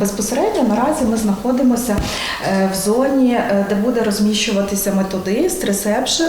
Безпосередньо наразі ми знаходимося е, в зоні, е, де буде розміщуватися методист, ресепшн.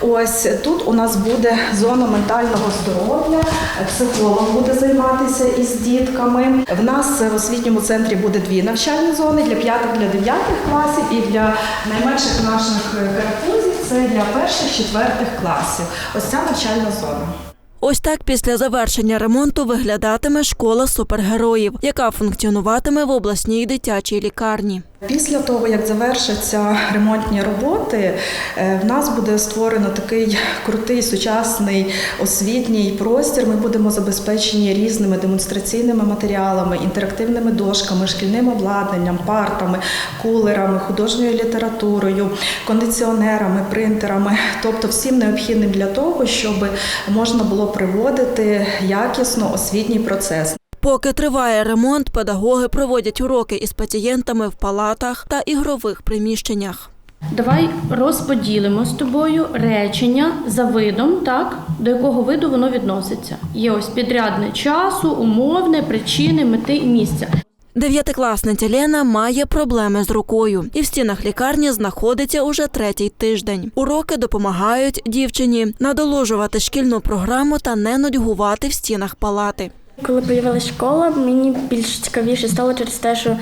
Ось тут у нас буде зона ментального здоров'я, е, психолог буде займатися із дітками. В нас в освітньому центрі буде дві навчальні зони для п'ятих, для дев'ятих класів і для найменших наших е, карапузів це для перших, четвертих класів. Ось ця навчальна зона. Ось так після завершення ремонту виглядатиме школа супергероїв, яка функціонуватиме в обласній дитячій лікарні. Після того, як завершаться ремонтні роботи, е, в нас буде створено такий крутий сучасний освітній простір. Ми будемо забезпечені різними демонстраційними матеріалами, інтерактивними дошками, шкільним обладнанням, партами, кулерами, художньою літературою, кондиціонерами, принтерами, тобто всім необхідним для того, щоб можна було приводити якісно освітній процес. Поки триває ремонт, педагоги проводять уроки із пацієнтами в палатах та ігрових приміщеннях. Давай розподілимо з тобою речення за видом, так, до якого виду воно відноситься. Є ось підрядне часу, умовне, причини, мети і місця. Дев'ятикласниця Лена має проблеми з рукою і в стінах лікарні знаходиться уже третій тиждень. Уроки допомагають дівчині надолужувати шкільну програму та не нудьгувати в стінах палати. Коли з'явилася школа, мені більш цікавіше стало через те, що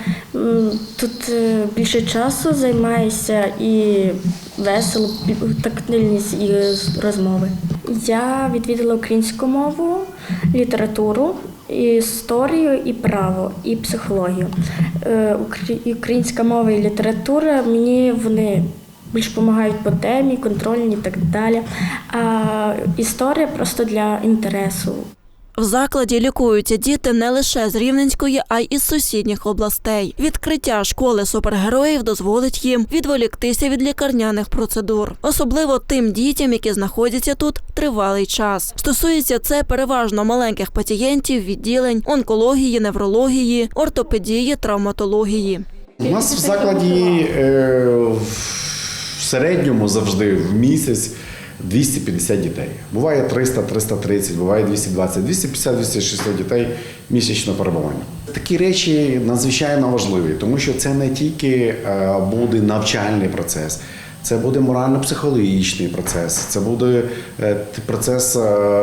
тут е, більше часу займаюся і весело, тактильність і розмови. Я відвідала українську мову, літературу, історію і право, і психологію. Е, Українська мова і література мені вони більш допомагають по темі, контрольні і так далі. А історія просто для інтересу. В закладі лікуються діти не лише з Рівненської, а й із сусідніх областей. Відкриття школи супергероїв дозволить їм відволіктися від лікарняних процедур, особливо тим дітям, які знаходяться тут тривалий час. Стосується це переважно маленьких пацієнтів відділень онкології, неврології, ортопедії, травматології. У нас в закладі е, в середньому завжди в місяць 250 дітей. Буває 300, 330, буває 220, 250, 260 дітей місячно перебування. Такі речі надзвичайно важливі, тому що це не тільки е, буде навчальний процес. Це буде морально-психологічний процес, це буде е, процес е,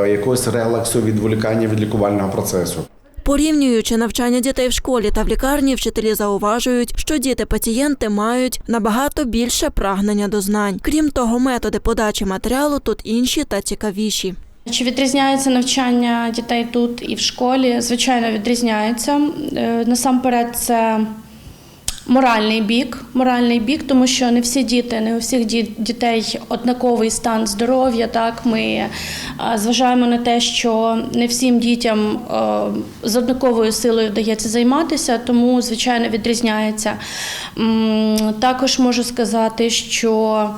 якогось релаксу, відволікання від лікувального процесу. Порівнюючи навчання дітей в школі та в лікарні, вчителі зауважують, що діти-пацієнти мають набагато більше прагнення до знань. Крім того, методи подачі матеріалу тут інші та цікавіші. Чи відрізняється навчання дітей тут і в школі? Звичайно, відрізняється. Е, Насамперед, це моральний бік, моральний бік, тому що не всі діти, не у всіх ді- дітей однаковий стан здоров'я. Так, ми е, зважаємо на те, що не всім дітям е, з однаковою силою вдається займатися, тому звичайно відрізняється. Також можу сказати, що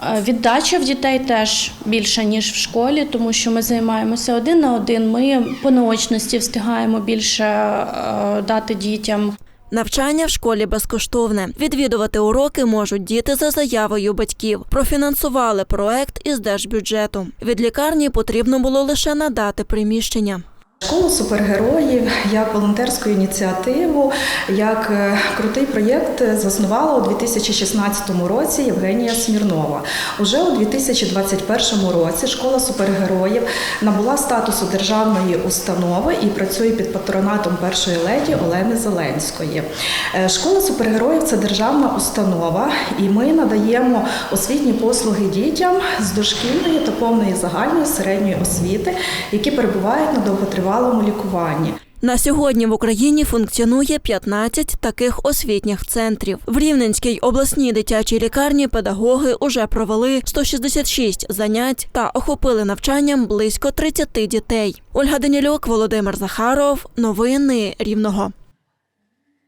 е, віддача в дітей теж більша ніж в школі, тому що ми займаємося один на один. Ми по наочності встигаємо більше дати дітям. Навчання в школі безкоштовне. Відвідувати уроки можуть діти за заявою батьків. Профінансували проект із держбюджету. Від лікарні потрібно було лише надати приміщення. Школу супергероїв як волонтерську ініціативу, як е, крутий проєкт заснувала у 2016 році Євгенія Смірнова. Уже у 2021 році школа супергероїв набула статусу державної установи і працює під патронатом першої леді Олени Зеленської. Е, Школа супергероїв це державна установа, і ми надаємо освітні послуги дітям з дошкільної та повної загальної середньої освіти, які перебувають на довготривалому лікуванні. На сьогодні в Україні функціонує 15 таких освітніх центрів. В Рівненській обласній дитячій лікарні педагоги уже провели 166 занять та охопили навчанням близько 30 дітей. Ольга Данілюк, Володимир Захаров. Новини Рівного.